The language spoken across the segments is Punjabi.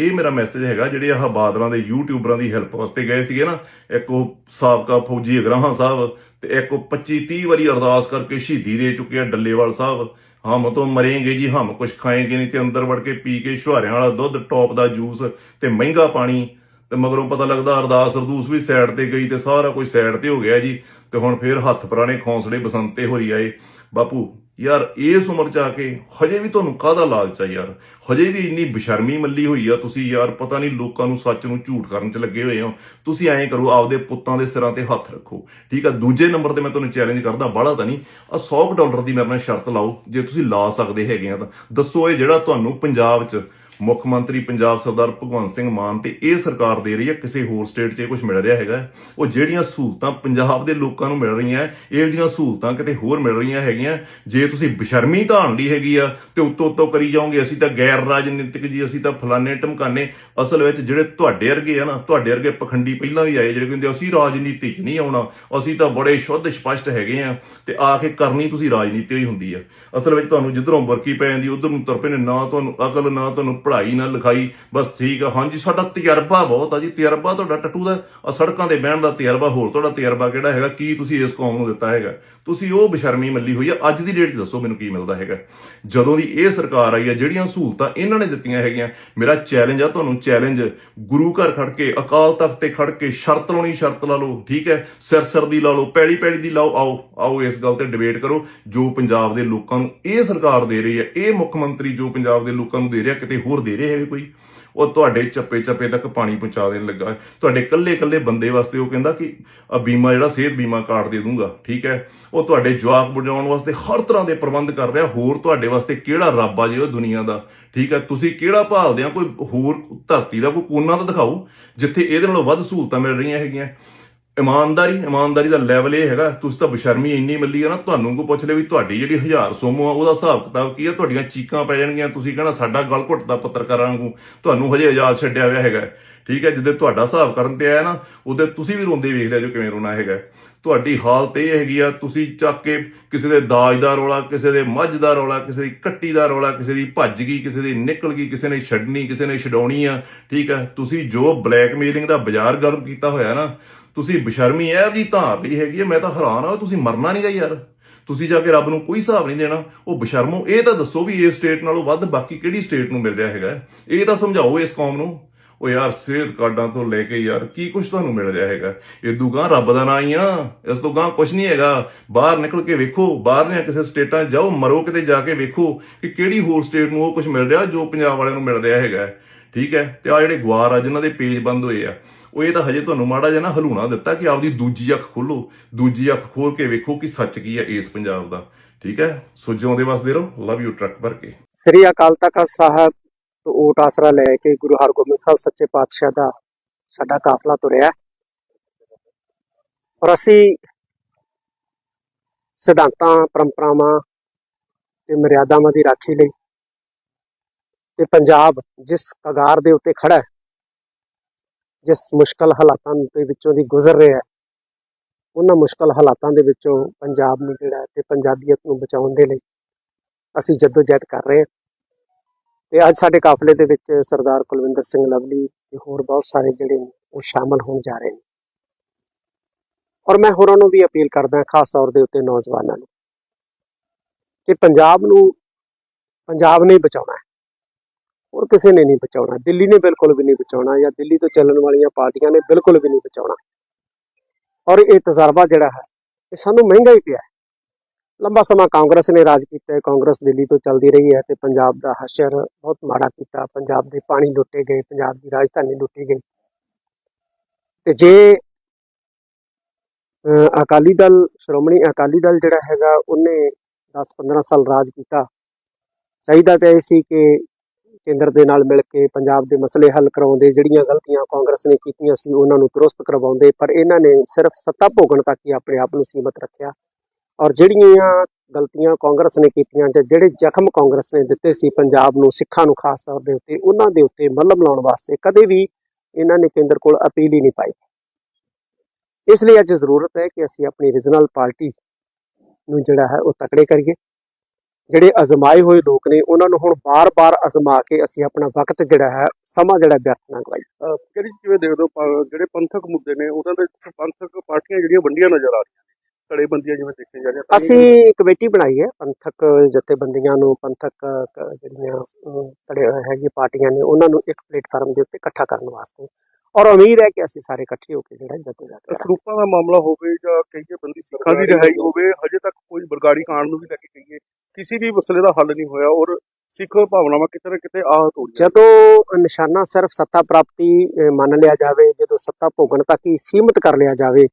ਇਹ ਮੇਰਾ ਮੈਸੇਜ ਹੈਗਾ, ਜਿਹੜੇ ਆਹ ਬਾਦਲਾਂ ਦੇ ਯੂਟਿਊਬਰਾਂ ਦੀ ਹੈਲਪ ਵਾਸਤੇ ਗਏ ਸੀਗੇ ਨਾ, ਇੱਕ ਉਹ ਸਾਬਕਾ ਫੌਜੀ ਅਗਰਾਹਾਂ ਸਾਹਿਬ ਤੇ ਇੱਕ ਉਹ 25 30 ਵਾਰੀ ਅਰਦਾਸ ਕਰਕੇ ਸ਼ਹੀਦੀ ਦੇ ਚੁੱਕੇ ਆ ਡੱਲੇਵਾਲ ਸਾਹਿਬ। ਹਮ ਤੋਂ ਮਰੇਂਗੇ ਜੀ, ਹਮ ਕੁਛ ਖਾਏਂਗੇ ਨਹੀਂ ਤੇ ਅੰਦਰ ਵੜ ਕੇ ਪੀ ਕੇ ਛੁਹਾਰਿਆਂ ਵਾਲਾ ਦੁੱਧ, ਟੌਪ ਦਾ ਜੂਸ ਤੇ ਮਹਿੰਗਾ ਪਾਣੀ। ਤੇ ਮਗਰੋਂ ਪਤਾ ਲੱਗਦਾ ਅਰਦਾਸ ਅਰਦੂਸ ਵੀ ਸਾਈਡ ਤੇ ਗਈ ਤੇ ਸਾਰਾ ਕੁਝ ਸਾਈਡ ਤੇ ਹੋ ਗਿਆ ਜੀ। ਤੇ ਹੁਣ ਫੇਰ ਹੱਥ ਪੁਰਾਣੇ ਖੌਂਸਲੇ ਬਸੰਤੇ ਹੋਰੀ ਆਏ। ਬਾਪੂ ਯਾਰ, ਇਸ ਉਮਰ ਚ ਆ ਕੇ ਹਜੇ ਵੀ ਤੁਹਾਨੂੰ ਕਾਹਦਾ ਲਾਲਚ ਆ ਯਾਰ? ਹਜੇ ਵੀ ਇੰਨੀ ਬਸ਼ਰਮੀ ਮੱਲੀ ਹੋਈ ਆ ਤੁਸੀਂ ਯਾਰ, ਪਤਾ ਨਹੀਂ ਲੋਕਾਂ ਨੂੰ ਸੱਚ ਨੂੰ ਝੂਠ ਕਰਨ ਚ ਲੱਗੇ ਹੋਏ ਹੋ। ਤੁਸੀਂ ਐਂ ਕਰੋ, ਆਪਦੇ ਪੁੱਤਾਂ ਦੇ ਸਿਰਾਂ ਤੇ ਹੱਥ ਰੱਖੋ। ਠੀਕ ਆ, ਦੂਜੇ ਨੰਬਰ ਤੇ ਮੈਂ ਤੁਹਾਨੂੰ ਚੈਲੰਜ ਕਰਦਾ, ਬਾਹਲਾ ਤਾਂ ਨਹੀਂ। ਆ 100 ਕੁ ਡਾਲਰ ਦੀ ਮੇਰੇ ਨਾਲ ਸ਼ਰਤ ਲਾਓ, ਜੇ ਤੁਸੀਂ ਲਾ ਸਕਦੇ ਹੈਗੇ ਆ ਤਾਂ। ਦੱਸੋ ਇਹ ਜਿਹੜਾ ਤੁਹਾਨੂੰ ਪੰਜਾਬ 'ਚ ਮੁੱਖ ਮੰਤਰੀ ਪੰਜਾਬ ਸਰਦਾਰ ਭਗਵੰਤ ਸਿੰਘ ਮਾਨ ਤੇ ਇਹ ਸਰਕਾਰ ਦੇ ਰਹੀ ਹੈ, ਕਿਸੇ ਹੋਰ ਸਟੇਟ 'ਚ ਇਹ ਕੁਝ ਮਿਲ ਰਿਹਾ ਹੈਗਾ। ਉਹ ਜਿਹੜੀਆਂ ਸਹੂਲਤਾਂ ਪੰਜਾਬ ਦੇ ਲੋਕਾਂ ਨੂੰ ਮਿਲ ਰਹੀਆਂ, ਇਹ ਜਿਹੜੀਆਂ ਸਹੂਲਤਾਂ ਕਿਤੇ ਹੋਰ ਮਿਲ ਰਹੀਆਂ ਹੈਗੀਆਂ, ਜੇ ਤੁਸੀਂ ਬਸ਼ਰਮੀ ਧਾਰਨ ਲਈ ਹੈਗੀ ਆ ਤੇ ਉੱਤੋਂ ਉੱਤੋਂ ਕਰੀ ਜਾਓਗੇ, ਅਸੀਂ ਤਾਂ ਗੈਰ ਰਾਜਨੀਤਿਕ ਜੀ, ਅਸੀਂ ਤਾਂ ਫਲਾਣੇ ਟਮਕਾਨੇ ਅਸਲ ਵਿੱਚ ਜਿਹੜੇ ਤੁਹਾਡੇ ਵਰਗੇ ਆ ਨਾ, ਤੁਹਾਡੇ ਵਰਗੇ ਪਖੰਡੀ ਪਹਿਲਾਂ ਵੀ ਆਏ, ਜਿਹੜੇ ਕਹਿੰਦੇ ਅਸੀਂ ਰਾਜਨੀਤੀ 'ਚ ਨਹੀਂ ਆਉਣਾ, ਅਸੀਂ ਤਾਂ ਬੜੇ ਸ਼ੁੱਧ ਸਪਸ਼ਟ ਹੈਗੇ ਆ ਤੇ ਆ ਕੇ ਕਰਨੀ ਤੁਸੀਂ ਰਾਜਨੀਤੀ ਹੀ ਹੁੰਦੀ ਆ। ਅਸਲ ਵਿੱਚ ਤੁਹਾਨੂੰ ਜਿੱਧਰੋਂ ਵਰਕੀ ਪੈ ਜਾਂਦੀ ਉਧਰ ਨੂੰ ਤੁਰ ਨੇ ਨਾ ਤੁਹਾਨੂੰ ਅਕਲ, ਨਾ ਤੁਹਾਨੂੰ ਪੜ੍ਹਾਈ ਨਾ ਲਿਖਾਈ, ਬਸ ਠੀਕ ਆ। ਹਾਂਜੀ, ਸਾਡਾ ਤਜਰਬਾ ਬਹੁਤ ਆ ਜੀ। ਤਜਰਬਾ ਤੁਹਾਡਾ ਟੱਟੂ ਦਾ ਆ ਸੜਕਾਂ ਤੇ ਬਹਿਣ ਦਾ ਤਜਰਬਾ, ਹੋਰ ਤੁਹਾਡਾ ਤਜਰਬਾ ਕਿਹੜਾ ਹੈਗਾ? ਕੀ ਤੁਸੀਂ ਇਸ ਕੌਮ ਨੂੰ ਦਿੱਤਾ ਹੈਗਾ? ਤੁਸੀਂ ਉਹ ਬਸ਼ਰਮੀ ਮੱਲੀ ਹੋਈ ਆ। ਅੱਜ ਦੀ ਡੇਟ 'ਚ ਦੱਸੋ, ਮੈਨੂੰ ਕੀ ਮਿਲਦਾ ਹੈਗਾ? ਜਦੋਂ ਦੀ ਇਹ ਸਰਕਾਰ ਆਈ ਆ, ਜਿਹੜੀਆਂ ਸਹੂਲਤਾਂ ਇਹਨਾਂ ਨੇ ਦਿੱਤੀਆਂ ਹੈਗੀਆਂ, ਮੇਰਾ ਚੈਲੰਜ ਆ, ਤੁਹਾਨੂੰ ਚੈਲੰਜ ਗੁਰੂ ਘਰ ਖੜ ਕੇ, ਅਕਾਲ ਤਖਤ ਤੇ ਖੜ ਕੇ ਸ਼ਰਤ ਲਾਉਣੀ, ਸ਼ਰਤ ਲਾ ਲਓ, ਠੀਕ ਹੈ? ਸਿਰ ਸਿਰ ਦੀ ਲਾ ਲਓ ਪੈੜੀ ਪੈੜੀ ਦੀ ਲਾਓ, ਆਓ ਆਓ ਇਸ ਗੱਲ ਤੇ ਡਿਬੇਟ ਕਰੋ। ਜੋ ਪੰਜਾਬ ਦੇ ਲੋਕਾਂ ਨੂੰ ਇਹ ਸਰਕਾਰ ਦੇ ਰਹੀ ਹੈ, ਇਹ ਮੁੱਖ ਮੰਤਰੀ ਜੋ ਪੰਜਾਬ ਦੇ ਲੋਕਾਂ ਨੂੰ ਦੇ ਰਿਹਾ, ਕਿਤੇ ਹੋਰ ਦੇ ਰਿਹਾ ਹੈ ਕੋਈ। ਉਹ ਤੁਹਾਡੇ ਚੱਪੇ ਚੱਪੇ ਤੱਕ ਪਾਣੀ ਪਹੁੰਚਾ ਦੇਣ ਲੱਗਾ। ਤੁਹਾਡੇ ਕੱਲੇ ਕੱਲੇ ਬੰਦੇ ਵਾਸਤੇ ਉਹ ਕਹਿੰਦਾ ਕਿ ਆ ਬੀਮਾ ਜਿਹੜਾ ਸਿਹਤ ਬੀਮਾ ਕਾਰਡ ਦੇ ਦੂੰਗਾ ਠੀਕ ਹੈ? ਉਹ ਤੁਹਾਡੇ ਜਵਾਕ ਬਚਾਉਣ ਵਾਸਤੇ ਹਰ ਤਰ੍ਹਾਂ ਦੇ ਪ੍ਰਬੰਧ ਕਰ ਰਿਹਾ। ਹੋਰ ਤੁਹਾਡੇ ਵਾਸਤੇ ਕਿਹੜਾ ਰੱਬ ਆ ਜੀ ਉਹ ਦੁਨੀਆ ਦਾ? ਠੀਕ ਹੈ? ਤੁਸੀਂ ਕਿਹੜਾ ਭਾਲਦੇ ਆ? ਕੋਈ ਹੋਰ ਧਰਤੀ ਦਾ, ਕੋਈ ਕੋਨਾ ਤਾਂ ਦਿਖਾਓ, ਜਿੱਥੇ ਇਹਦੇ ਨਾਲੋਂ ਵੱਧ ਸਹੂਲਤਾਂ ਮਿਲ ਰਹੀਆਂ ਹੈਗੀਆਂ। ਇਮਾਨਦਾਰੀ ਇਮਾਨਦਾਰੀ ਦਾ ਲੈਵਲ ਇਹ ਹੈਗਾ, ਤੁਸੀਂ ਤਾਂ ਬਸ਼ਰਮੀ ਇੰਨੀ ਮਿਲੀ ਆ ਨਾ, ਤੁਹਾਨੂੰ ਕੋ ਪੁੱਛ ਲੈ ਵੀ ਤੁਹਾਡੀ ਜਿਹੜੀ ਹਜ਼ਾਰ ਸੋਮੋ ਆ, ਉਹਦਾ ਹਿਸਾਬ ਕਿਤਾਬ ਕੀ ਆ? ਤੁਹਾਡੀਆਂ ਚੀਕਾਂ ਪੈ ਜਾਣਗੀਆਂ, ਤੁਸੀਂ ਕਹਿਣਾ ਸਾਡਾ ਗਲ ਘੁੱਟਦਾ ਪੱਤਰਕਾਰਾਂ ਨੂੰ ਤੁਹਾਨੂੰ ਹਜੇ ਆਜ਼ਾਦ ਛੱਡਿਆ ਹੋਇਆ ਹੈਗਾ। ਠੀਕ ਹੈ, ਜਿੱਦੇ ਤੁਹਾਡਾ ਹਿਸਾਬ ਕਰਨ ਤੇ ਆਇਆ ਨਾ, ਉਹਦੇ ਤੁਸੀਂ ਵੀ ਰੋਂਦੇ ਵੇਖ ਲਿਆ ਜੋ ਕਿਵੇਂ ਰੋਣਾ ਹੈਗਾ। ਤੁਹਾਡੀ ਹਾਲਤ ਇਹ ਹੈਗੀ ਆ, ਤੁਸੀਂ ਚੱਕ ਕੇ ਕਿਸੇ ਦੇ ਦਾਜ ਦਾ ਰੌਲਾ, ਕਿਸੇ ਦੇ ਮੱਝ ਦਾ ਰੌਲਾ, ਕਿਸੇ ਦੀ ਕੱਟੀ ਦਾ ਰੌਲਾ, ਕਿਸੇ ਦੀ ਭੱਜ ਗਈ, ਕਿਸੇ ਦੀ ਨਿਕਲ ਗਈ, ਕਿਸੇ ਨੇ ਛੱਡਣੀ, ਕਿਸੇ ਨੇ ਛਡਾਉਣੀ ਆ। ਠੀਕ ਹੈ, ਤੁਸੀਂ ਜੋ ਬਲੈਕਮੇਲਿੰਗ ਦਾ ਬਾਜ਼ਾਰ ਗਰਮ ਕੀਤਾ ਹੋਇਆ ਨਾ ਤੁਸੀਂ ਬਸ਼ਰਮੀ ਇਹ ਜੀ ਧਾਰ ਲਈ ਹੈਗੀ ਆ ਮੈਂ ਤਾਂ ਹੈਰਾਨ ਆ ਤੁਸੀਂ ਮਰਨਾ ਨਹੀਂਗਾ ਯਾਰ। ਤੁਸੀਂ ਜਾ ਕੇ ਰੱਬ ਨੂੰ ਕੋਈ ਹਿਸਾਬ ਨਹੀਂ ਦੇਣਾ, ਉਹ ਬਸ਼ਰਮੋ ਇਹ ਤਾਂ ਦੱਸੋ ਵੀ ਇਸ ਸਟੇਟ ਨਾਲੋਂ ਵੱਧ ਬਾਕੀ ਕਿਹੜੀ ਸਟੇਟ ਨੂੰ ਮਿਲ ਰਿਹਾ ਹੈਗਾ ਇਹ ਤਾਂ ਸਮਝਾਓ ਇਸ ਕੌਮ ਨੂੰ। ਉਹ ਯਾਰ, ਸਿਹਤ ਕਾਰਡਾਂ ਤੋਂ ਲੈ ਕੇ ਯਾਰ, ਕੀ ਕੁਝ ਤੁਹਾਨੂੰ ਮਿਲ ਰਿਹਾ ਹੈਗਾ? ਇਦੂ ਗਾਂ ਰੱਬ ਦਾ ਨਾਂ ਹੀ ਆ, ਇਸ ਤੋਂ ਗਾਂ ਕੁਝ ਨਹੀਂ ਹੈਗਾ। ਬਾਹਰ ਨਿਕਲ ਕੇ ਵੇਖੋ ਬਾਹਰਲੀਆਂ ਕਿਸੇ ਸਟੇਟਾਂ ਜਾਓ, ਮਰੋ ਕਿਤੇ ਜਾ ਕੇ ਵੇਖੋ ਕਿ ਕਿਹੜੀ ਹੋਰ ਸਟੇਟ ਨੂੰ ਉਹ ਕੁਝ ਮਿਲ ਰਿਹਾ ਜੋ ਪੰਜਾਬ ਵਾਲਿਆਂ ਨੂੰ ਮਿਲ ਰਿਹਾ ਹੈਗਾ ਠੀਕ ਹੈ? ਤੇ ਆ ਜਿਹੜੇ ਗਵਾਰ ਆ, ਜਿਨ੍ਹਾਂ ਦੇ ਪੇਜ ਬੰਦ ਹੋਏ ਆ ਉਹ ਇਹ ਤਾਂ ਹਜੇ ਤੁਹਾਨੂੰ ਮਾੜਾ ਜਿਹਾ ਨਾ ਹਲੂਣਾ ਦਿੱਤਾ ਕਿ ਆਪਦੀ ਦੂਜੀ ਅੱਖ ਖੋਲੋ। ਦੂਜੀ ਅੱਖ ਖੋਲ ਕੇ ਵੇਖੋ ਕਿ ਸੱਚ ਕੀ ਹੈ ਇਸ ਪੰਜਾਬ ਦਾ। ਠੀਕ ਹੈ? ਸੋ ਜਿਉਂਦੇ ਵਸਦੇ ਰਹੋ। ਲਵ ਯੂ ਟਰੱਕ ਭਰ ਕੇ। ਸ੍ਰੀ ਅਕਾਲ ਤਖਤ ਸਾਹਿਬ ਤੋਂ ਓਟ ਆਸਰਾ ਲੈ ਕੇ ਗੁਰੂ ਹਰਗੋਬਿੰਦ ਸਾਹਿਬ ਸੱਚੇ ਪਾਤਸ਼ਾਹ ਦਾ ਸਾਡਾ ਕਾਫਲਾ ਤੁਰਿਆ। ਔਰ ਅਸੀਂ ਸਿਧਾਂਤਾਂ, ਪਰੰਪਰਾਵਾਂ ਤੇ ਮਰਿਆਦਾਵਾਂ ਦੀ ਰਾਖੀ ਲਈ ਤੇ ਪੰਜਾਬ ਜਿਸ ਕਗਾਰ ਦੇ ਉੱਤੇ ਖੜਾ ਹੈ ਜਿਸ ਮੁਸ਼ਕਲ ਹਾਲਾਤਾਂ ਦੇ ਵਿੱਚੋਂ ਦੀ ਗੁਜ਼ਰ ਰਿਹਾ ਹੈ, ਉਹਨਾਂ ਮੁਸ਼ਕਲ ਹਾਲਾਤਾਂ ਦੇ ਵਿੱਚੋਂ ਪੰਜਾਬ ਨੂੰ ਜਿਹੜਾ ਹੈ ਤੇ ਪੰਜਾਬੀਅਤ ਨੂੰ ਬਚਾਉਣ ਦੇ ਲਈ ਅਸੀਂ ਜਦੋਜਹਿਦ ਕਰ ਰਹੇ ਹਾਂ। ਤੇ ਅੱਜ ਸਾਡੇ ਕਾਫਲੇ ਦੇ ਵਿੱਚ ਸਰਦਾਰ ਕੁਲਵਿੰਦਰ ਸਿੰਘ ਲਵਲੀ ਤੇ ਹੋਰ ਬਹੁਤ ਸਾਰੇ ਜਿਹੜੇ ਨੇ, ਉਹ ਸ਼ਾਮਲ ਹੋਣ ਜਾ ਰਹੇ ਨੇ। ਔਰ ਮੈਂ ਹੋਰਾਂ ਨੂੰ ਵੀ ਅਪੀਲ ਕਰਦਾ ਖਾਸ ਤੌਰ ਦੇ ਉੱਤੇ ਨੌਜਵਾਨਾਂ ਨੂੰ, ਕਿ ਪੰਜਾਬ ਨੂੰ, ਪੰਜਾਬ ਨੇ ਬਚਾਉਣਾ ਹੈ। ਔਰ ਕਿਸੇ ਨੇ ਨਹੀਂ ਬਚਾਉਣਾ। ਦਿੱਲੀ ਨੇ ਬਿਲਕੁਲ ਵੀ ਨਹੀਂ ਬਚਾਉਣਾ ਜਾਂ ਦਿੱਲੀ ਤੋਂ ਚੱਲਣ ਵਾਲੀਆਂ ਪਾਰਟੀਆਂ ਨੇ ਬਿਲਕੁਲ ਵੀ ਨਹੀਂ ਬਚਾਉਣਾ। ਔਰ ਇਹ ਤਜਰਬਾ ਜਿਹੜਾ ਹੈ ਇਹ ਸਾਨੂੰ ਮਹਿੰਗਾ ਹੀ ਪਿਆ ਲੰਬਾ ਸਮਾਂ ਕਾਂਗਰਸ ਨੇ ਰਾਜ ਕੀਤਾ ਹੈ ਕਾਂਗਰਸ ਦਿੱਲੀ ਤੋਂ ਚੱਲਦੀ ਰਹੀ ਹੈ ਤੇ ਪੰਜਾਬ ਦਾ ਹਸ਼ਰ ਬਹੁਤ ਮਾੜਾ ਕੀਤਾ। ਪੰਜਾਬ ਦੇ ਪਾਣੀ ਲੁੱਟੇ ਗਏ ਪੰਜਾਬ ਦੀ ਰਾਜਧਾਨੀ ਲੁੱਟੀ ਗਈ। ਤੇ ਜੇ ਅਹ, ਅਕਾਲੀ ਦਲ ਸ਼੍ਰੋਮਣੀ ਅਕਾਲੀ ਦਲ ਜਿਹੜਾ ਹੈਗਾ ਉਹਨੇ 10-15 ਸਾਲ ਰਾਜ ਕੀਤਾ। ਚਾਹੀਦਾ ਤਾਂ ਇਹ ਸੀ ਕਿ ਕੇਂਦਰ ਦੇ ਨਾਲ ਮਿਲ ਕੇ ਪੰਜਾਬ ਦੇ ਮਸਲੇ ਹੱਲ ਕਰਾਉਂਦੇ, ਜਿਹੜੀਆਂ ਗਲਤੀਆਂ ਕਾਂਗਰਸ ਨੇ ਕੀਤੀਆਂ ਸੀ, ਉਹਨਾਂ ਨੂੰ ਦਰੁਸਤ ਕਰਵਾਉਂਦੇ, ਪਰ ਇਹਨਾਂ ਨੇ ਸਿਰਫ ਸੱਤਾ ਭੋਗਣ ਤੱਕ ਹੀ ਆਪਣੇ ਆਪ ਨੂੰ ਸੀਮਤ ਰੱਖਿਆ। ਔਰ ਜਿਹੜੀਆਂ ਗਲਤੀਆਂ ਕਾਂਗਰਸ ਨੇ ਕੀਤੀਆਂ ਜਾਂ ਜਿਹੜੇ ਜ਼ਖਮ ਕਾਂਗਰਸ ਨੇ ਦਿੱਤੇ ਸੀ ਪੰਜਾਬ ਨੂੰ, ਸਿੱਖਾਂ ਨੂੰ ਖਾਸ ਤੌਰ ਦੇ ਉੱਤੇ, ਉਹਨਾਂ ਦੇ ਉੱਤੇ ਮੱਲਮ ਲਾਉਣ ਵਾਸਤੇ ਕਦੇ ਵੀ ਇਹਨਾਂ ਨੇ ਕੇਂਦਰ ਕੋਲ ਅਪੀਲ ਹੀ ਨਹੀਂ ਪਾਈ। ਇਸ ਲਈ ਅੱਜ ਜ਼ਰੂਰਤ ਹੈ ਕਿ ਅਸੀਂ ਆਪਣੀ ਰੀਜਨਲ ਪਾਰਟੀ ਨੂੰ ਜਿਹੜਾ ਹੈ ਉਹ ਤਕੜੇ ਕਰੀਏ। ਜਿਹੜੇ ਅਜ਼ਮਾਏ ਹੋਏ ਲੋਕ ਨੇ ਉਹਨਾਂ ਨੂੰ ਹੁਣ ਬਾਰ-ਬਾਰ ਅਜ਼ਮਾ ਕੇ ਅਸੀਂ ਆਪਣਾ ਵਕਤ ਜਿਹੜਾ ਹੈ ਸਮਾਂ ਜਿਹੜਾ ਵਿਅਰਥ ਨਾ ਗਵਾਈਏ ਅਹ ਕਿਹੜੀ ਕਿਵੇਂ ਦੇਖਦੇ ਹੋ? ਜਿਹੜੇ ਪੰਥਕ ਮੁੱਦੇ ਨੇ ਉਹਨਾਂ ਦੇ ਪੰਥਕ ਪਾਰਟੀਆਂ ਜਿਹੜੀਆਂ ਵੰਡੀਆਂ ਨਜ਼ਰ ਆ ਰਹੀਆਂ ਬੰਦੀਆਂ ਜਿਵੇਂ ਦੇਖੀਆਂ ਜਾ ਰਹੀਆਂ ਅਸੀਂ ਕਮੇਟੀ ਬਣਾਈ ਹੈ ਪੰਥਕ ਜਥੇਬੰਦੀਆਂ ਨੂੰ ਪੰਥਕ ਜਿਹੜੀਆਂ ਅਹ, ਧੜੇ ਹੈਗੀ ਪਾਰਟੀਆਂ ਨੇ ਉਹਨਾਂ ਨੂੰ ਇੱਕ ਪਲੇਟਫਾਰਮ ਦੇ ਉੱਤੇ ਇਕੱਠਾ ਕਰਨ ਵਾਸਤੇ। ਔਰ ਉਮੀਦ ਹੈ ਕਿ ਅਸੀਂ ਸਾਰੇ ਇਕੱਠੇ ਹੋ ਕੇ ਜਿਹੜਾ ਕਰਾਂਗੇ। ਸਰੂਪਾਂ ਦਾ ਮਾਮਲਾ ਹੋਵੇ ਜਾਂ ਕਹੀਏ ਬੰਦੀ ਸਿੱਖਾਂ ਦੀ ਰਿਹਾਈ ਹੋਵੇ ਹਜੇ ਤੱਕ ਕੋਈ ਬਰਗਾੜੀ ਕਾਂਡ ਨੂੰ ਵੀ ਲੈ ਕੇ ਕਹੀਏ ਕਿਸੇ ਵੀ ਮਸਲੇ ਦਾ ਹੱਲ ਨਹੀਂ ਹੋਇਆ ਔਰ ਸਿੱਖ ਭਾਵਨਾਵਾਂ ਕਿਤੇ ਨਾ ਕਿਤੇ ਆਹਤ ਹੋ ਰਹੀਆਂ ਜਦੋਂ ਨਿਸ਼ਾਨਾ ਸਿਰਫ ਸੱਤਾ ਪ੍ਰਾਪਤੀ ਮੰਨ ਲਿਆ ਜਾਵੇ, ਜਦੋਂ ਸੱਤਾ ਭੋਗਣ ਤੱਕ ਹੀ ਸੀਮਿਤ ਕਰ ਲਿਆ ਜਾਵੇ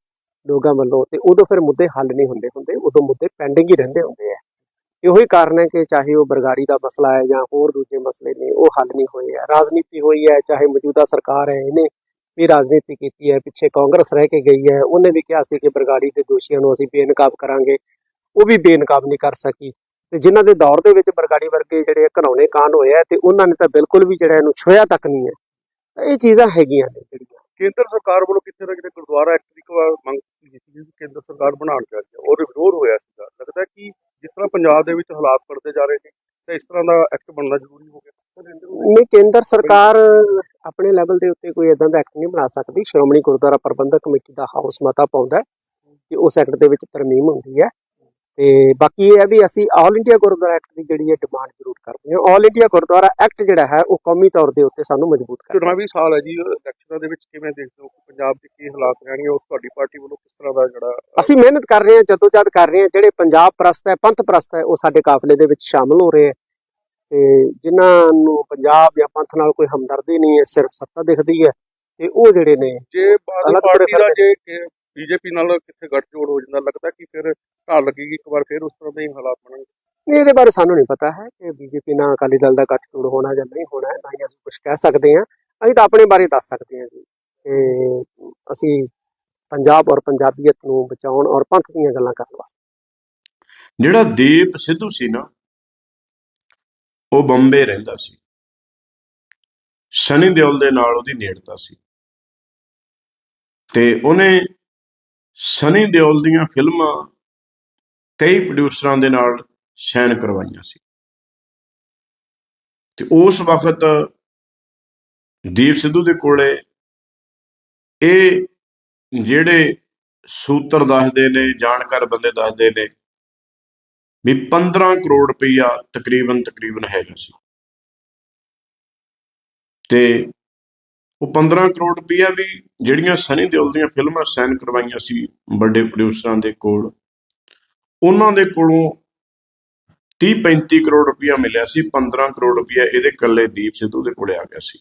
ਲੋਕਾਂ ਵੱਲੋਂ, ਤੇ ਉਦੋਂ ਫਿਰ ਮੁੱਦੇ ਹੱਲ ਨਹੀਂ ਹੁੰਦੇ ਹੁੰਦੇ, ਉਦੋਂ ਮੁੱਦੇ ਪੈਂਡਿੰਗ ਹੀ ਰਹਿੰਦੇ ਹੁੰਦੇ ਆ। ਇਹੋ ਹੀ ਕਾਰਨ ਹੈ ਕਿ ਚਾਹੇ ਉਹ ਬਰਗਾੜੀ ਦਾ ਮਸਲਾ ਹੈ ਜਾਂ ਹੋਰ ਦੂਜੇ ਮਸਲੇ ਨੇ, ਉਹ ਹੱਲ ਨਹੀਂ ਹੋਏ ਆ। ਰਾਜਨੀਤੀ ਹੋਈ ਹੈ, ਚਾਹੇ ਮੌਜੂਦਾ ਸਰਕਾਰ ਹੈ, ਇਹਨੇ ਵੀ ਰਾਜਨੀਤੀ ਕੀਤੀ ਹੈ, ਪਿੱਛੇ ਕਾਂਗਰਸ ਰਹਿ ਕੇ ਗਈ ਹੈ, ਉਹਨੇ ਵੀ ਕਿਹਾ ਸੀ ਕਿ ਬਰਗਾੜੀ ਦੇ ਦੋਸ਼ੀਆਂ ਨੂੰ ਅਸੀਂ ਬੇਨਕਾਬ ਕਰਾਂਗੇ, ਉਹ ਵੀ ਬੇਨਕਾਬ ਨਹੀਂ ਕਰ ਸਕੀ। ਤੇ ਜਿਨ੍ਹਾਂ ਦੇ ਦੌਰ ਦੇ ਵਿੱਚ ਬਰਗਾੜੀ ਵਰਗੇ ਜਿਹੜੇ ਘਨੌਣੇ ਕਾਂਡ ਹੋਏ ਆ ਤੇ ਉਹਨਾਂ ਨੇ ਤਾਂ ਬਿਲਕੁਲ ਵੀ ਜਿਹੜਾ ਇਹਨੂੰ ਛੋਇਆ ਤੱਕ ਨਹੀਂ ਹੈ। ਇਹ ਚੀਜ਼ਾਂ ਹੈਗੀਆਂ ਨੇ ਜਿਹੜੀਆਂ। ਕੇਂਦਰ ਸਰਕਾਰ ਵੱਲੋਂ ਨਾ ਕਿਤੇ ਗੁਰਦੁਆਰਾ ਐਕਟ ਦੀ ਮੰਗ ਕੀਤੀ ਸੀ ਕਿ ਕੇਂਦਰ ਸਰਕਾਰ ਬਣਾਉਣ ਚਾਹੀਦੀ ਹੈ। ਔਰ ਵਿਰੋਧ ਹੋਇਆ ਸੀਗਾ। ਲੱਗਦਾ ਕਿ ਜਿਸ ਤਰ੍ਹਾਂ ਪੰਜਾਬ ਦੇ ਵਿੱਚ ਹਾਲਾਤ ਪੜਦੇ ਜਾ ਰਹੇ ਨੇ ਤਾਂ ਇਸ ਤਰ੍ਹਾਂ ਦਾ ਐਕਟ ਬਣਨਾ ਜ਼ਰੂਰੀ ਹੋ ਗਿਆ। ਨਹੀਂ ਕੇਂਦਰ ਸਰਕਾਰ ਆਪਣੇ ਲੈਵਲ ਦੇ ਉੱਤੇ ਕੋਈ ਇਦਾਂ ਦਾ ਐਕਟ ਨਹੀਂ ਬਣਾ ਸਕਦੀ। ਸ਼੍ਰੋਮਣੀ ਗੁਰਦੁਆਰਾ ਪ੍ਰਬੰਧਕ ਕਮੇਟੀ ਦਾ ਹਾਊਸ ਮਤਾ ਪਾਉਂਦਾ ਕਿ ਉਸ ਐਕਟ ਦੇ ਵਿੱਚ ਤਰਮੀਮ ਹੁੰਦੀ ਹੈ। ਤੇ ਬਾਕੀ ਇਹ ਹੈ ਵੀ ਅਸੀਂ ਆਲ ਇੰਡੀਆ ਗੁਰਦੁਆਰਾ ਐਕਟ ਦੀ ਜਿਹੜੀ ਹੈ ਡਿਮਾਂਡ ਜ਼ਰੂਰ ਕਰਦੇ ਹਾਂ। ਆਲ ਇੰਡੀਆ ਗੁਰਦੁਆਰਾ ਐਕਟ ਜਿਹੜਾ ਹੈ ਉਹ ਕੌਮੀ ਤੌਰ ਦੇ ਉੱਤੇ ਸਾਨੂੰ ਮਜ਼ਬੂਤ ਕਰਦਾ ਚੁਣਾਵੀ ਸਾਲ ਹੈ ਜੀ ਇਲੈਕਸ਼ਨਾਂ ਦੇ ਵਿੱਚ ਕਿਵੇਂ ਦੇਖਦੇ ਹੋ? ਪੰਜਾਬ ਦੇ ਕੀ ਹਾਲਾਤ ਰਹਿਣਗੇ? ਔਰ ਤੁਹਾਡੀ ਪਾਰਟੀ ਵੱਲੋਂ ਕਿਸ ਤਰ੍ਹਾਂ ਦਾ ਜਿਹੜਾ ਅਸੀਂ ਮਿਹਨਤ ਕਰ ਰਹੇ ਹਾਂ ਜਦੋਜਹਦ ਕਰ ਰਹੇ ਹਾਂ। ਜਿਹੜੇ ਪੰਜਾਬ ਪ੍ਰਸਤ ਹੈ ਪੰਥ ਪ੍ਰਸਤ ਹੈ ਉਹ ਸਾਡੇ ਕਾਫਲੇ ਦੇ ਵਿੱਚ ਸ਼ਾਮਲ ਹੋ ਰਹੇ ਹੈ। ਤੇ ਜਿਨ੍ਹਾਂ ਨੂੰ ਪੰਜਾਬ ਜਾਂ ਪੰਥ ਨਾਲ ਕੋਈ ਹਮਦਰਦੀ ਨਹੀਂ ਹੈ ਸਿਰਫ ਸੱਤਾ ਦਿਖਦੀ ਹੈ ਤੇ ਉਹ ਜਿਹੜੇ ਨੇ ਜੇ ਬਾਦਲ ਪਾਰਟੀ ਦਾ ਜੇ ਬੀਜੇਪੀ ਨਾਲ ਕਿੱਥੇ ਗੱਠਜੋੜ ਹੋ ਜਾਂਦਾ ਲੱਗਦਾ ਕਿ ਫਿਰ ਢਾਲ ਲੱਗੇਗੀ ਇੱਕ ਵਾਰ ਫਿਰ ਉਸ ਤਰ੍ਹਾਂ ਦੇ ਹੀ ਹਾਲਾਤ ਬਣਨਗੇ? ਇਹਦੇ ਬਾਰੇ ਸਾਨੂੰ ਨਹੀਂ ਪਤਾ ਹੈ ਕਿ ਬੀਜੇਪੀ ਨਾਲ ਅਕਾਲੀ ਦਲ ਦਾ ਗੱਠਜੋੜ ਹੋਣਾ ਜਾਂ ਨਹੀਂ ਹੋਣਾ ਹੈ ਨਾ ਹੀ ਅਸੀਂ ਕੁਝ ਕਹਿ ਸਕਦੇ ਹਾਂ। ਅਸੀਂ ਤਾਂ ਆਪਣੇ ਬਾਰੇ ਦੱਸ ਸਕਦੇ ਹਾਂ ਜੀ ਕਿ ਅਸੀਂ ਪੰਜਾਬ ਔਰ ਪੰਜਾਬੀਅਤ ਨੂੰ ਬਚਾਉਣ ਔਰ ਪੰਥ ਦੀਆਂ ਗੱਲਾਂ ਕਰਨ ਵਾਸਤੇ। ਜਿਹੜਾ ਦੀਪ ਸਿੱਧੂ ਸੀ ਨਾ ਉਹ ਬੰਬੇ ਰਹਿੰਦਾ ਸੀ। ਸਨੀ ਦਿਓਲ ਦੇ ਨਾਲ ਉਹਦੀ ਨੇੜਤਾ ਸੀ। ਤੇ ਉਹਨੇ ਸਨੀ ਦਿਓਲ ਦੀਆਂ ਫਿਲਮਾਂ ਕਈ ਪ੍ਰੋਡਿਊਸਰਾਂ ਦੇ ਨਾਲ ਸਾਈਨ ਕਰਵਾਈਆਂ ਸੀ। ਤੇ ਉਸ ਵਕਤ ਦੀਪ ਸਿੱਧੂ ਦੇ ਕੋਲੇ ਇਹ ਜਿਹੜੇ ਸੂਤਰ ਦੱਸਦੇ ਨੇ, ਜਾਣਕਾਰ ਬੰਦੇ ਦੱਸਦੇ ਨੇ ਵੀ 15 ਕਰੋੜ ਰੁਪਈਆ ਤਕਰੀਬਨ ਤਕਰੀਬਨ ਹੈਗਾ ਸੀ। ਤੇ ਉਹ 15 ਕਰੋੜ ਰੁਪਈਆ ਵੀ ਜਿਹੜੀਆਂ ਸਨੀ ਦਿਓਲ ਦੀਆਂ ਫਿਲਮਾਂ ਸਾਈਨ ਕਰਵਾਈਆਂ ਸੀ ਵੱਡੇ ਪ੍ਰੋਡਿਊਸਰਾਂ ਦੇ ਕੋਲ, ਉਹਨਾਂ ਦੇ ਕੋਲੋਂ 30 35 ਕਰੋੜ ਰੁਪਇਆ ਮਿਲਿਆ ਸੀ 15 ਕਰੋੜ ਰੁਪਈਆ ਇਹਦੇ ਇਕੱਲੇ ਦੀਪ ਸਿੱਧੂ ਦੇ ਕੋਲੇ ਆ ਗਿਆ ਸੀ।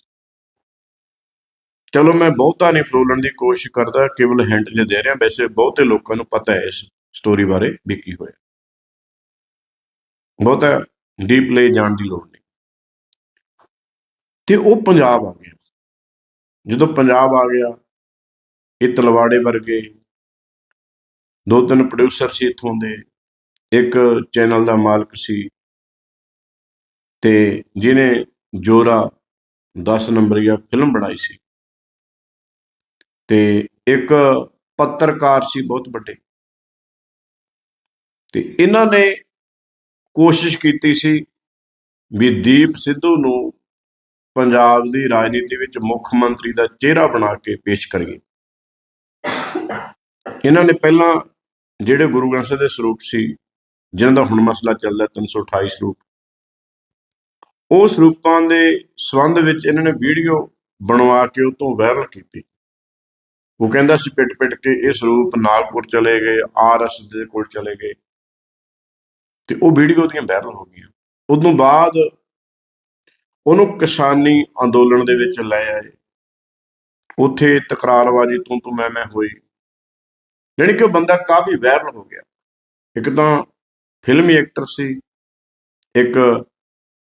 ਚਲੋ ਮੈਂ ਬਹੁਤਾ ਨਹੀਂ ਫਰੋਲਣ ਦੀ ਕੋਸ਼ਿਸ਼ ਕਰਦਾ, ਕੇਵਲ ਹਿੰਟ ਜੇ ਦੇ ਰਿਹਾ, ਵੈਸੇ ਬਹੁਤੇ ਲੋਕਾਂ ਨੂੰ ਪਤਾ ਹੈ ਇਸ ਸਟੋਰੀ ਬਾਰੇ ਵੀ ਕੀ ਹੋਇਆ। ਬਹੁਤਾ ਡੀਪ ਲੈ ਜਾਣ ਦੀ ਲੋੜ ਨਹੀਂ। ਤੇ ਉਹ ਪੰਜਾਬ ਆ ਗਿਆ। ਜਦੋਂ ਪੰਜਾਬ ਆ ਗਿਆ, ਇਹ ਤਲਵਾੜੇ ਵਰਗੇ ਦੋ ਤਿੰਨ ਪ੍ਰੋਡਿਊਸਰ ਸੀ ਇੱਥੋਂ ਦੇ, ਇੱਕ ਚੈਨਲ ਦਾ ਮਾਲਕ ਸੀ ਤੇ ਜਿਹਨੇ ਜੋਰਾ 10 ਨੰਬਰੀਆ ਫਿਲਮ ਬਣਾਈ ਸੀ ਤੇ ਇੱਕ ਪੱਤਰਕਾਰ ਸੀ ਬਹੁਤ ਵੱਡੇ ਤੇ ਇਹਨਾਂ ਨੇ ਕੋਸ਼ਿਸ਼ ਕੀਤੀ ਸੀ ਵੀ ਦੀਪ ਸਿੱਧੂ ਨੂੰ ਪੰਜਾਬ ਦੀ ਰਾਜਨੀਤੀ ਵਿੱਚ ਮੁੱਖ ਮੰਤਰੀ ਦਾ ਚਿਹਰਾ ਬਣਾ ਕੇ ਪੇਸ਼ ਕਰੀਏ। ਇਹਨਾਂ ਨੇ ਪਹਿਲਾਂ ਜਿਹੜੇ ਗੁਰੂ ਗ੍ਰੰਥ ਸਾਹਿਬ ਦੇ ਸਰੂਪ ਸੀ, ਜਿਨ੍ਹਾਂ ਦਾ ਹੁਣ ਮਸਲਾ ਚੱਲਦਾ 328 ਸਰੂਪ, ਉਹ ਸਰੂਪਾਂ ਦੇ ਸੰਬੰਧ ਵਿੱਚ ਇਹਨਾਂ ਨੇ ਵੀਡੀਓ ਬਣਵਾ ਕੇ ਉਹ ਤੋਂ ਵਾਇਰਲ ਕੀਤੀ। ਉਹ ਕਹਿੰਦਾ ਸੀ ਪਿੱਟ ਪਿੱਟ ਕੇ ਇਹ ਸਰੂਪ ਨਾਗਪੁਰ ਚਲੇ ਗਏ ਆਰਐਸ ਦੇ ਕੋਲ ਚਲੇ ਗਏ। ਤੇ ਉਹ ਵੀਡੀਓ ਦੀਆਂ ਵਾਇਰਲ ਹੋ ਗਈਆਂ। ਉਦੋਂ ਬਾਅਦ ਉਹਨੂੰ ਕਿਸਾਨੀ ਅੰਦੋਲਨ ਦੇ ਵਿੱਚ ਲੈ ਆਏ। ਉੱਥੇ ਤਕਰਾਰਬਾਜ਼ੀ ਤੂੰ ਤੂੰ ਮੈਂ ਮੈਂ ਹੋਈ। ਯਾਨੀ ਕਿ ਉਹ ਬੰਦਾ ਕਾਫੀ ਵਾਇਰਲ ਹੋ ਗਿਆ। ਇੱਕ ਤਾਂ ਫਿਲਮੀ ਐਕਟਰ ਸੀ। ਇੱਕ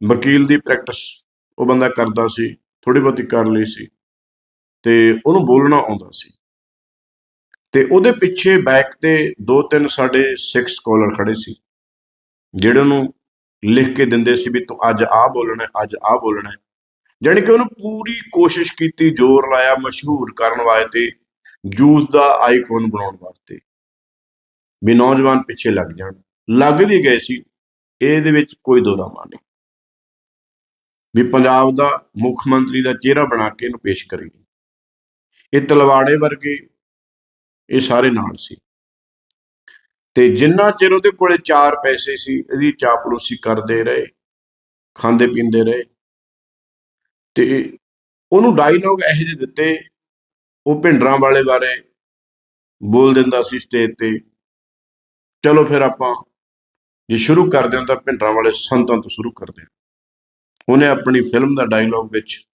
ਵਕੀਲ ਦੀ ਪ੍ਰੈਕਟਿਸ ਉਹ ਬੰਦਾ ਕਰਦਾ ਸੀ। ਥੋੜੀ ਬਹੁਤੀ ਕਰ ਲਈ ਸੀ। ਤੇ ਉਹਨੂੰ ਬੋਲਣਾ ਆਉਂਦਾ ਸੀ। ਤੇ ਉਹਦੇ ਪਿੱਛੇ ਬੈਕ ਤੇ ਦੋ ਤਿੰਨ ਸਾਡੇ ਸਿੱਖ ਸਕਾਲਰ ਖੜੇ ਸੀ। ਜਿਹੜੇ ਉਹਨੂੰ ਲਿਖ ਕੇ ਦਿੰਦੇ ਸੀ ਵੀ ਤੂੰ ਅੱਜ ਆਹ ਬੋਲਣਾ, ਅੱਜ ਆਹ ਬੋਲਣਾ। ਹੈ। ਜਾਣੀ ਕਿ ਉਹਨੂੰ ਪੂਰੀ ਕੋਸ਼ਿਸ਼ ਕੀਤੀ, ਜ਼ੋਰ ਲਾਇਆ ਮਸ਼ਹੂਰ ਕਰਨ ਵਾਸਤੇ, ਜੂਸ ਦਾ ਆਈਕਨ ਬਣਾਉਣ ਵਾਸਤੇ। ਵੀ ਨੌਜਵਾਨ ਪਿੱਛੇ ਲੱਗ ਜਾਣ। ਲੱਗ ਵੀ ਗਏ ਸੀ, ਇਹਦੇ ਵਿੱਚ ਕੋਈ ਦੋਰਾਮਾ ਨਹੀਂ। ਵੀ ਪੰਜਾਬ ਦਾ ਮੁੱਖ ਮੰਤਰੀ ਦਾ ਚਿਹਰਾ ਬਣਾ ਕੇ ਇਹਨੂੰ ਪੇਸ਼ ਕਰੀਏ ਇਹ ਤਲਵਾੜੇ ਵਰਗੇ ਇਹ ਸਾਰੇ ਨਾਲ ਸੀ। ਤੇ ਜਿੰਨਾ ਚਿਰ ਉਹਦੇ ਕੋਲੇ ਚਾਰ ਪੈਸੇ ਸੀ, ਇਹਦੀ ਚਾਪਲੂਸੀ ਕਰਦੇ ਰਹੇ, ਖਾਂਦੇ ਪੀਂਦੇ ਰਹੇ। ਤੇ ਉਹਨੂੰ ਡਾਇਲੋਗ ਇਹੋ ਜਿਹੇ ਦਿੱਤੇ, ਉਹ ਭਿੰਡਰਾਂ ਵਾਲੇ ਬਾਰੇ ਬੋਲ ਦਿੰਦਾ ਸੀ ਸਟੇਜ ਤੇ, ਚਲੋ ਫਿਰ ਆਪਾਂ ਜੇ ਸ਼ੁਰੂ ਕਰਦੇ ਹਾਂ ਤਾਂ ਭਿੰਡਰਾਂ ਵਾਲੇ ਸੰਤਾਂ ਤੋਂ ਸ਼ੁਰੂ ਕਰਦੇ ਹਾਂ। ਉਹਨੇ ਆਪਣੀ ਫਿਲਮ ਦਾ ਡਾਇਲੌਗ ਵਿੱਚ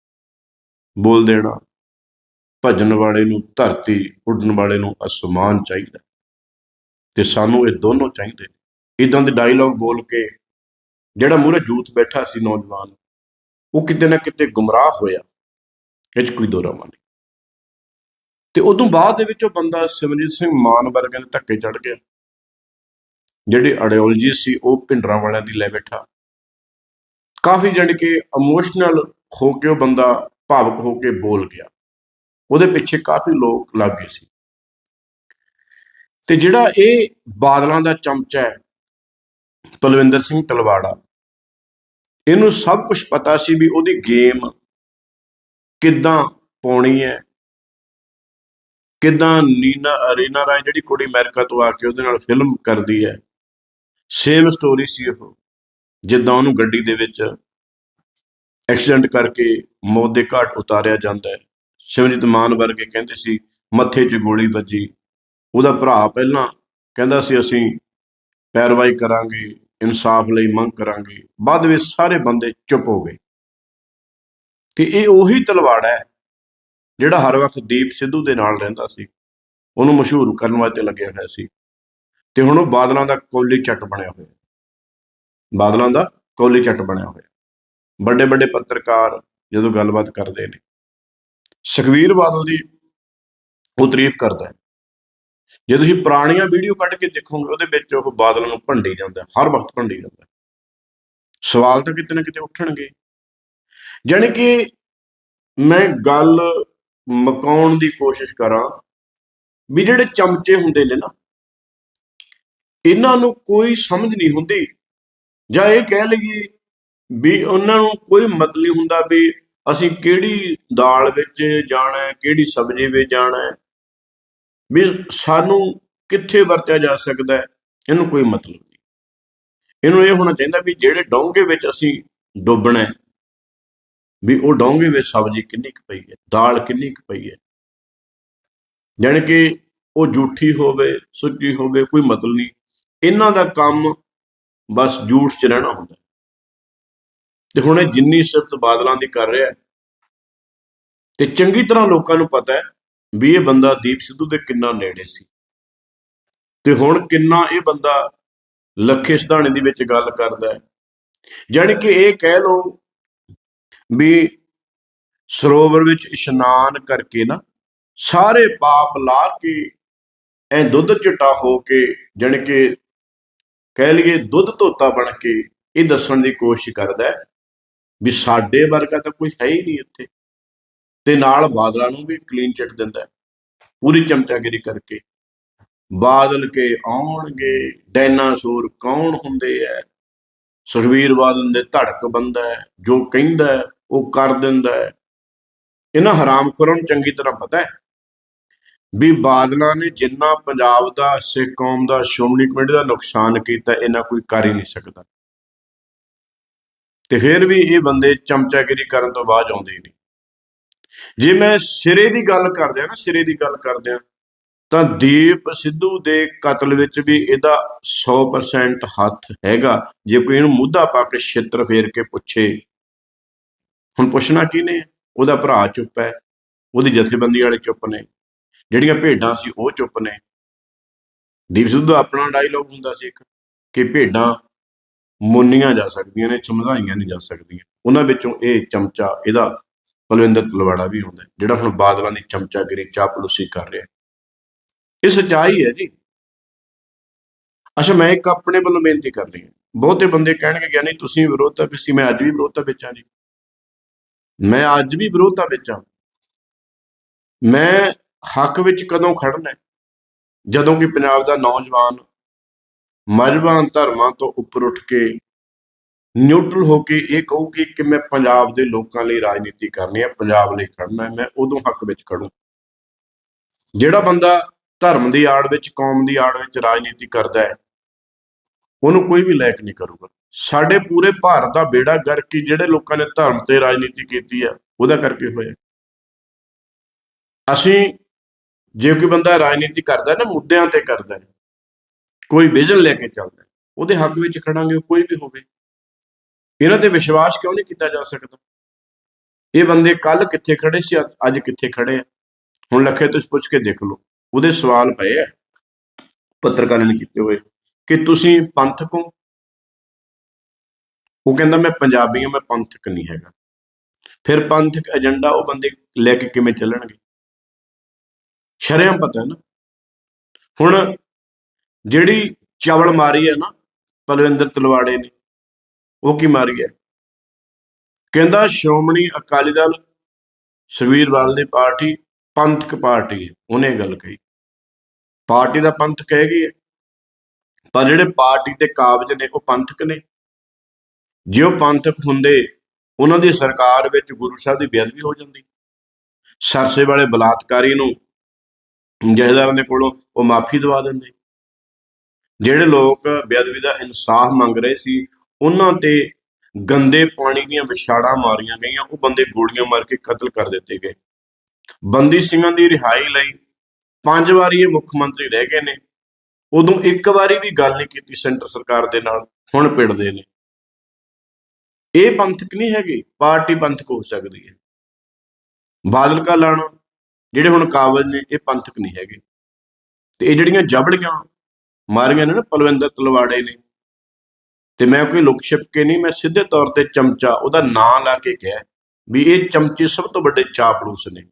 ਬੋਲ ਦੇਣਾ ਭਜਨ ਵਾਲੇ ਨੂੰ ਧਰਤੀ ਉੱਡਣ ਵਾਲੇ ਨੂੰ ਅਸਮਾਨ ਚਾਹੀਦਾ। ਤੇ ਸਾਨੂੰ ਇਹ ਦੋਨੋਂ ਚਾਹੀਦੇ ਇਦਾਂ ਦੇ ਡਾਇਲੌਗ ਬੋਲ ਕੇ ਜਿਹੜਾ ਮੂਹਰੇ ਜੂਥ ਬੈਠਾ ਸੀ ਨੌਜਵਾਨ, ਉਹ ਕਿਤੇ ਨਾ ਕਿਤੇ ਗੁੰਮਰਾਹ ਹੋਇਆ, ਇਹ 'ਚ ਕੋਈ ਦੋਰਾਮਾ ਨਹੀਂ। ਤੇ ਉਦੋਂ ਬਾਅਦ ਦੇ ਵਿੱਚ ਉਹ ਬੰਦਾ ਸਿਮਰਜੀਤ ਸਿੰਘ ਮਾਨ ਵਰਗਿਆਂ ਦੇ ਧੱਕੇ ਚੜ ਗਿਆ। ਜਿਹੜੇ ਆਈਡੀਓਲੋਜੀ ਸੀ, ਉਹ ਭਿੰਡਰਾਂ ਵਾਲਿਆਂ ਦੀ ਲੈ ਬੈਠਾ। ਕਾਫੀ ਜਾਣੀ ਕਿ ਇਮੋਸ਼ਨਲ ਹੋ ਕੇ ਉਹ ਬੰਦਾ ਭਾਵਕ ਹੋ ਕੇ ਬੋਲ ਗਿਆ। ਉਹਦੇ ਪਿੱਛੇ ਕਾਫੀ ਲੋਕ ਲੱਗ ਗਏ ਸੀ। ਤੇ ਜਿਹੜਾ ਇਹ ਬਾਦਲਾਂ ਦਾ ਚਮਚਾ ਹੈ ਪਲਵਿੰਦਰ ਸਿੰਘ ਤਲਵਾੜਾ, ਇਹਨੂੰ ਸਭ ਕੁਝ ਪਤਾ ਸੀ ਵੀ ਉਹਦੀ ਗੇਮ ਕਿੱਦਾਂ ਪਾਉਣੀ ਹੈ, ਕਿੱਦਾਂ ਨੀਨਾ ਰੀਨਾ ਰਾਏ ਜਿਹੜੀ ਕੁੜੀ ਅਮਰੀਕਾ ਤੋਂ ਆ ਕੇ ਉਹਦੇ ਨਾਲ ਫਿਲਮ ਕਰਦੀ ਹੈ ਸੇਮ ਸਟੋਰੀ ਸੀ ਉਹ, ਜਿੱਦਾਂ ਉਹਨੂੰ ਗੱਡੀ ਦੇ ਵਿੱਚ ਐਕਸੀਡੈਂਟ ਕਰਕੇ ਮੌਤ ਦੇ ਘਾਟ ਉਤਾਰਿਆ ਜਾਂਦਾ ਹੈ। ਸ਼ਿਵਜੀਤ ਮਾਨ ਵਰਗੇ ਕਹਿੰਦੇ ਸੀ, ਮੱਥੇ 'ਚ ਗੋਲੀ ਵੱਜੀ ਉਹਦਾ ਭਰਾ ਪਹਿਲਾਂ ਕਹਿੰਦਾ ਸੀ, ਅਸੀਂ ਪੈਰਵਾਈ ਕਰਾਂਗੇ, ਇਨਸਾਫ ਲਈ ਮੰਗ ਕਰਾਂਗੇ। ਬਾਅਦ ਵਿੱਚ ਸਾਰੇ ਬੰਦੇ ਚੁੱਪ ਹੋ ਗਏ। ਤੇ ਇਹ ਉਹੀ ਤਲਵਾੜ ਹੈ, ਜਿਹੜਾ ਹਰ ਵਕਤ ਦੀਪ ਸਿੱਧੂ ਦੇ ਨਾਲ ਰਹਿੰਦਾ ਸੀ। ਉਹਨੂੰ ਮਸ਼ਹੂਰ ਕਰਨ ਵਾਸਤੇ ਲੱਗਿਆ ਹੋਇਆ ਸੀ। ਤੇ ਹੁਣ ਉਹ ਬਾਦਲਾਂ ਦਾ ਕੋਲੀ ਚੱਟ ਬਣਿਆ ਹੋਇਆ। ਬਾਦਲਾਂ ਦਾ ਕੋਲੀ ਚੱਟ ਬਣਿਆ ਹੋਇਆ। ਵੱਡੇ ਵੱਡੇ ਪੱਤਰਕਾਰ ਜਦੋਂ ਗੱਲਬਾਤ ਕਰਦੇ ਨੇ, ਸੁਖਵੀਰ ਬਾਦਲ ਦੀ ਉਹ ਤਾਰੀਫ ਕਰਦਾ ਹੈ। ਜੇ ਤੁਸੀਂ ਪੁਰਾਣੀਆਂ ਵੀਡੀਓ ਕੱਢ ਕੇ ਦੇਖੋਗੇ, ਉਹਦੇ ਵਿੱਚ ਉਹ ਬਾਦਲ ਨੂੰ ਭੰਡੀ ਜਾਂਦਾ, ਹਰ ਵਕਤ ਭੰਡੀ ਜਾਂਦਾ। ਸਵਾਲ ਤਾਂ ਕਿਤੇ ਨਾ ਕਿਤੇ ਉੱਠਣਗੇ। ਜਾਣੀ ਕਿ ਮੈਂ ਗੱਲ ਮਕਾਉਣ ਦੀ ਕੋਸ਼ਿਸ਼ ਕਰਾਂ ਵੀ ਜਿਹੜੇ ਚਮਚੇ ਹੁੰਦੇ ਨੇ ਨਾ, ਇਹਨਾਂ ਨੂੰ ਕੋਈ ਸਮਝ ਨਹੀਂ ਹੁੰਦੀ। ਜਾਂ ਇਹ ਕਹਿ ਲਈਏ ਵੀ ਉਹਨਾਂ ਨੂੰ ਕੋਈ ਮਤਲਬ ਨਹੀਂ ਹੁੰਦਾ ਵੀ ਅਸੀਂ ਕਿਹੜੀ ਦਾਲ ਵਿੱਚ ਜਾਣਾ ਹੈ, ਕਿਹੜੀ ਸਬਜ਼ੀ ਵਿੱਚ ਜਾਣਾ ਹੈ। ਵੀ ਸਾਨੂੰ ਕਿੱਥੇ ਵਰਤਿਆ ਜਾ ਸਕਦਾ ਹੈ ਇਹਨੂੰ ਕੋਈ ਮਤਲਬ ਨਹੀਂ। ਇਹਨੂੰ ਇਹ ਹੋਣਾ ਚਾਹੀਦਾ ਵੀ ਜਿਹੜੇ ਡੋਂਗੇ ਵਿੱਚ ਅਸੀਂ ਡੁੱਬਣਾ ਹੈ ਵੀ ਉਹ ਡੋਂਗੇ ਵਿੱਚ ਸਬਜ਼ੀ ਕਿੰਨੀ ਕੁ ਪਈ ਹੈ ਦਾਲ ਕਿੰਨੀ ਕੁ ਪਈ ਹੈ। ਜਾਣੀ ਕਿ ਉਹ ਝੂਠੀ ਹੋਵੇ ਸੁੱਚੀ ਹੋਵੇ ਕੋਈ ਮਤਲਬ ਨਹੀਂ। ਇਹਨਾਂ ਦਾ ਕੰਮ ਬਸ ਝੂਠ 'ਚ ਰਹਿਣਾ ਹੁੰਦਾ ਤੇ ਹੁਣ ਇਹ ਜਿੰਨੀ ਸਿਫਤ ਬਾਦਲਾਂ ਦੀ ਕਰ ਰਿਹਾ ਹੈ, ਤੇ ਚੰਗੀ ਤਰ੍ਹਾਂ ਲੋਕਾਂ ਨੂੰ ਪਤਾ ਹੈ ਵੀ ਇਹ ਬੰਦਾ ਦੀਪ ਸਿੱਧੂ ਦੇ ਕਿੰਨਾ ਨੇੜੇ ਸੀ। ਤੇ ਹੁਣ ਕਿੰਨਾ ਇਹ ਬੰਦਾ ਲੱਖੇ ਸਿਧਾਣੇ ਦੀ ਵਿੱਚ ਗੱਲ ਕਰਦਾ ਹੈ। ਜਾਣੀ ਕਿ ਇਹ ਕਹਿ ਲਓ ਵੀ ਸਰੋਵਰ ਵਿੱਚ ਇਸ਼ਨਾਨ ਕਰਕੇ ਨਾ ਸਾਰੇ ਪਾਪ ਲਾ ਕੇ ਐ ਦੁੱਧ ਚਟਾ ਹੋ ਕੇ ਜਾਣੀ ਕਿ ਕਹਿ ਲਈਏ ਦੁੱਧ ਧੋਤਾ ਬਣ ਕੇ ਇਹ ਦੱਸਣ ਦੀ ਕੋਸ਼ਿਸ਼ ਕਰਦਾ ਵੀ ਸਾਡੇ ਵਰਗਾ ਤਾਂ ਕੋਈ ਹੈ ਹੀ ਨਹੀਂ ਇੱਥੇ। ਤੇ ਨਾਲ ਬਾਦਲਾਂ ਨੂੰ ਵੀ ਕਲੀਨ ਚਿੱਟ ਦਿੰਦਾ ਪੂਰੀ ਚਮਚਾਗਿਰੀ ਕਰਕੇ। ਬਾਦਲ ਕੇ ਆਉਣਗੇ, ਡਾਇਨਾਸੌਰ ਕੌਣ ਹੁੰਦੇ ਐ? ਸੁਖਵੀਰ ਬਾਦਲ ਦੇ ਧੜਕ ਬੰਦਾ ਜੋ ਕਹਿੰਦਾ ਉਹ ਕਰ ਦਿੰਦਾ ਇਹਨਾਂ ਹਰਾਮਖੋਰਾਂ ਨੂੰ ਚੰਗੀ ਤਰ੍ਹਾਂ ਪਤਾ ਹੈ ਵੀ ਬਾਦਲਾਂ ਨੇ ਜਿੰਨਾ ਪੰਜਾਬ ਦਾ, ਸਿੱਖ ਕੌਮ ਦਾ, ਸ਼੍ਰੋਮਣੀ ਕਮੇਟੀ ਦਾ ਨੁਕਸਾਨ ਕੀਤਾ, ਇਹਨਾਂ ਕੋਈ ਕਰ ਹੀ ਨਹੀਂ ਸਕਦਾ। ਤੇ ਫਿਰ ਵੀ ਇਹ ਬੰਦੇ ਚਮਚਾਗਿਰੀ ਕਰਨ ਤੋਂ ਬਾਅਦ ਆਉਂਦੇ ਹੀ ਨਹੀਂ। ਜੇ ਮੈਂ ਸਿਰੇ ਦੀ ਗੱਲ ਕਰਦੇ ਆ ਨਾ, ਸਿਰੇ ਦੀ ਗੱਲ ਕਰਦੇ ਆ ਤਾਂ ਦੀਪ ਸਿੱਧੂ ਦੇ ਕਤਲ ਵਿੱਚ ਵੀ ਇਹਦਾ 100% ਹੱਥ ਹੈਗਾ। ਜੇ ਕੋਈ ਇਹਨੂੰ ਮੁੱਦਾ ਪਾ ਕੇ ਛਿੱਤਰ ਫੇਰ ਕੇ ਪੁੱਛੇ, ਹੁਣ ਪੁੱਛਣਾ ਕਿਹਨੇ ਉਹਦਾ ਭਰਾ ਚੁੱਪ ਹੈ, ਉਹਦੀ ਜਥੇਬੰਦੀ ਵਾਲੇ ਚੁੱਪ ਨੇ, ਜਿਹੜੀਆਂ ਭੇਡਾਂ ਸੀ ਉਹ ਚੁੱਪ ਨੇ। ਦੀਪ ਸਿੱਧੂ ਦਾ ਆਪਣਾ ਡਾਇਲੌਗ ਹੁੰਦਾ ਸੀ ਇੱਕ, ਕਿ ਭੇਡਾਂ ਮੁੰਨੀਆਂ ਜਾ ਸਕਦੀਆਂ ਨੇ, ਸਮਝਾਈਆਂ ਨਹੀਂ ਜਾ ਸਕਦੀਆਂ। ਉਹਨਾਂ ਵਿੱਚੋਂ ਇਹ ਚਮਚਾ, ਇਹਦਾ ਬਲਵਿੰਦਰ ਤਲਵਾੜਾ ਵੀ ਹੁੰਦਾ ਜਿਹੜਾ ਹੁਣ ਬਾਦਲਾਂ ਦੀ ਚਮਚਾਗਿਰੀ ਚਾਪਲੂਸੀ ਕਰ ਰਿਹਾ ਇਹ ਸੱਚਾਈ ਹੈ ਜੀ। ਅੱਛਾ, ਮੈਂ ਇੱਕ ਆਪਣੇ ਵੱਲੋਂ ਬੇਨਤੀ ਕਰਨੀ ਹੈ। ਬਹੁਤੇ ਬੰਦੇ ਕਹਿਣਗੇ ਗਿਆਨੀ ਤੁਸੀਂ ਵਿਰੋਧਤਾ ਵਿੱਚ ਸੀ, ਮੈਂ ਅੱਜ ਵੀ ਵਿਰੋਧਤਾ ਵਿੱਚ ਹਾਂ ਜੀ। ਮੈਂ ਅੱਜ ਵੀ ਵਿਰੋਧਤਾ ਵਿੱਚ ਹਾਂ। ਮੈਂ ਹੱਕ ਵਿੱਚ ਕਦੋਂ ਖੜਨਾ ਜਦੋਂ ਕਿ ਪੰਜਾਬ ਦਾ ਨੌਜਵਾਨ ਮਜ਼ਬਾਨ ਧਰਮਾਂ ਤੋਂ ਉੱਪਰ ਉੱਠ ਕੇ ਨਿਊਟਰਲ ਹੋ ਕੇ ਇਹ ਕਹੂਗੀ ਕਿ ਮੈਂ ਪੰਜਾਬ ਦੇ ਲੋਕਾਂ ਲਈ ਰਾਜਨੀਤੀ ਕਰਨੀ ਹੈ, ਪੰਜਾਬ ਲਈ ਖੜਨਾ ਹੈ, ਮੈਂ ਉਦੋਂ ਹੱਕ ਵਿੱਚ ਖੜੂ। ਜਿਹੜਾ ਬੰਦਾ ਧਰਮ ਦੀ ਆੜ ਵਿੱਚ, ਕੌਮ ਦੀ ਆੜ ਵਿੱਚ ਰਾਜਨੀਤੀ ਕਰਦਾ ਹੈ, ਉਹਨੂੰ ਕੋਈ ਵੀ ਲਾਇਕ ਨਹੀਂ ਕਰੂਗਾ। ਸਾਡੇ ਪੂਰੇ ਭਾਰਤ ਦਾ ਬੇੜਾ ਗਰਕ ਕੀ ਜਿਹੜੇ ਲੋਕਾਂ ਨੇ ਧਰਮ ਤੇ ਰਾਜਨੀਤੀ ਕੀਤੀ ਆ ਉਹਦਾ ਕਰਕੇ ਹੋਇਆ। ਅਸੀਂ ਜੇ ਕੋਈ ਬੰਦਾ ਰਾਜਨੀਤੀ ਕਰਦਾ ਨਾ, ਮੁੱਦਿਆਂ ਤੇ ਕਰਦਾ ਕੋਈ ਵਿਜ਼ਨ ਲੈ ਕੇ ਚੱਲਦਾ ਉਹਦੇ ਹੱਕ ਵਿੱਚ ਖੜਾਂਗੇ, ਉਹ ਕੋਈ ਵੀ ਹੋਵੇ। ਇਹਨਾਂ ਤੇ ਵਿਸ਼ਵਾਸ ਕਿਉਂ ਨਹੀਂ ਕੀਤਾ ਜਾ ਸਕਦਾ? ਇਹ ਬੰਦੇ ਕੱਲ ਕਿੱਥੇ ਖੜੇ ਸੀ, ਅੱਜ- ਅੱਜ ਕਿੱਥੇ ਖੜੇ ਆ? ਹੁਣ ਲੱਖੇ ਤੁਸੀਂ ਪੁੱਛ ਕੇ ਦੇਖ ਲਓ, ਉਹਦੇ ਸਵਾਲ ਪਏ ਆ। ਪੱਤਰਕਾਰਾਂ ਨੇ ਕੀਤੇ ਹੋਏ ਕਿ ਤੁਸੀਂ ਪੰਥਕ ਹੋ? ਉਹ ਕਹਿੰਦਾ, ਮੈਂ ਪੰਜਾਬੀ ਹਾਂ, ਮੈਂ ਪੰਥਕ ਨਹੀਂ ਹੈਗਾ। ਫਿਰ ਪੰਥਕ ਏਜੰਡਾ ਉਹ ਬੰਦੇ ਲੈ ਕੇ ਕਿਵੇਂ ਚੱਲਣਗੇ? ਸ਼ਰਿਆਂ ਪਤਾ ਹੈ ਨਾ। ਹੁਣ ਜਿਹੜੀ ਚਵਲ ਮਾਰੀ ਹੈ ਨਾ ਪਲਵਿੰਦਰ ਤਲਵਾੜੇ ਨੇ ਉਹ ਕੀ ਮਾਰੀ ਹੈ? ਕਹਿੰਦਾ, ਸ਼੍ਰੋਮਣੀ ਅਕਾਲੀ ਦਲ ਸੁਖਬੀਰ ਦੀ ਪਾਰਟੀ ਪੰਥਕ ਪਾਰਟੀ ਹੈ, ਉਹਨੇ ਗੱਲ ਕਹੀ। ਪਾਰਟੀ ਦਾ ਪੰਥਕ ਹੈਗੀ ਹੈ। ਪਰ ਜਿਹੜੇ ਪਾਰਟੀ ਦੇ ਕਾਬਜ ਨੇ, ਉਹ ਪੰਥਕ ਨੇ। ਜੇ ਉਹ ਪੰਥਕ ਹੁੰਦੇ, ਉਹਨਾਂ ਦੀ ਸਰਕਾਰ ਵਿੱਚ ਗੁਰੂ ਸਾਹਿਬ ਦੀ ਬੇਅਦਬੀ ਹੋ ਜਾਂਦੀ। ਸਰਸੇ ਵਾਲੇ ਬਲਾਤਕਾਰੀ ਨੂੰ ਜਹੇਦਾਰਾਂ ਦੇ ਕੋਲੋਂ ਉਹ ਮਾਫੀ ਦਵਾ ਦਿੰਦੇ। ਜਿਹੜੇ ਲੋਕ ਬੇਅਦਬੀ ਦਾ ਇਨਸਾਫ ਮੰਗ ਰਹੇ ਸੀ ਉਹਨਾਂ ਤੇ ਗੰਦੇ ਪਾਣੀ ਦੀਆਂ ਵਿਛਾੜਾਂ ਮਾਰੀਆਂ ਗਈਆਂ, ਉਹ ਬੰਦੇ ਗੋਲੀਆਂ ਮਾਰ ਕੇ ਕਤਲ ਕਰ ਦਿੱਤੇ ਗਏ। ਬੰਦੀ ਸਿੰਘਾਂ ਦੀ ਰਿਹਾਈ ਲਈ ਪੰਜ ਵਾਰੀ ਇਹ ਮੁੱਖ ਮੰਤਰੀ ਰਹਿ ਗਏ ਨੇ। ਉਦੋਂ ਇੱਕ ਵਾਰੀ ਵੀ ਗੱਲ ਨਹੀਂ ਕੀਤੀ ਸੈਂਟਰ ਸਰਕਾਰ ਦੇ ਨਾਲ, ਹੁਣ ਪਿੜਦੇ ਨੇ। ਇਹ ਪੰਥਕ ਨਹੀਂ ਹੈਗੇ, ਪਾਰਟੀ ਪੰਥਕ ਹੋ ਸਕਦੀ ਹੈ। ਬਾਦਲ ਕਾ ਲਾਣਾ, ਜਿਹੜੇ ਹੁਣ ਕਾਬਜ ਨੇ, ਇਹ ਪੰਥਕ ਨਹੀਂ ਹੈਗੇ। ਤੇ ਇਹ ਜਿਹੜੀਆਂ ਜਬੜੀਆਂ ਮਾਰੀਆਂ ਨੇ ਨਾ, ਪਲਵਿੰਦਰ ਤਲਵਾੜੇ ਨੇ ਤੇ ਮੈਂ ਕੋਈ ਲੁਕ ਛਿਪ ਕੇ ਨਹੀਂ, ਮੈਂ ਸਿੱਧੇ ਤੌਰ ਤੇ ਚਮਚਾ ਉਹਦਾ ਨਾਂ ਲਾ ਕੇ ਕਿਹਾ ਵੀ ਇਹ ਚਮਚੇ ਸਭ ਤੋਂ ਵੱਡੇ ਚਾਪਲੂਸ ਨੇ।